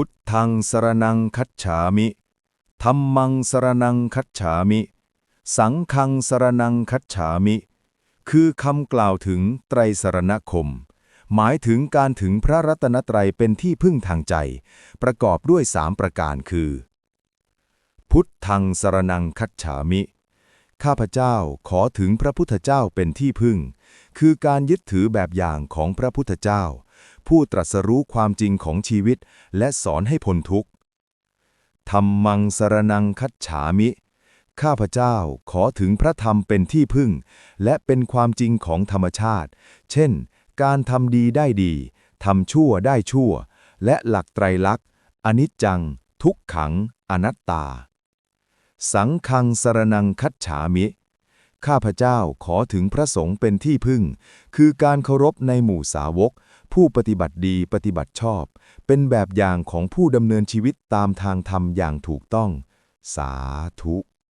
พุทธังสรนังคัจฉามิธัมมังสรนังคัจฉามิ สังฆังสรนังคัจฉามิ คือคำกล่าวถึงไตรสรณคม หมายถึงการถึงพระรัตนตรัยเป็นที่พึ่งทางใจ ประกอบด้วยสามประการคือ พุทธังสรนังคัจฉามิ ข้าพเจ้าขอถึงพระพุทธเจ้าเป็นที่พึ่ง คือการยึดถือแบบอย่างของพระพุทธเจ้า ผู้ตรัสรู้ความจริงของชีวิต และสอนให้พ้นทุกข์ธรรมังสรนังคัจฉามิ ข้าพเจ้าขอถึงพระธรรมเป็นที่พึ่ง และเป็นความจริงของธรรมชาติ เช่น การทำดีได้ดีทำชั่วได้ชั่ว และหลักไตรลักษณ์อนิจจัง ทุกขัง อนัตตา สังฆังสรนังคัจฉามิ ข้าพเจ้าขอถึงพระสงฆ์เป็นที่พึ่ง คือการเคารพในหมู่สาวก ผู้ปฏิบัติดีปฏิบัติชอบ เป็นแบบอย่างของผู้ดำเนินชีวิตตามทางธรรมอย่างถูกต้อง สาธุ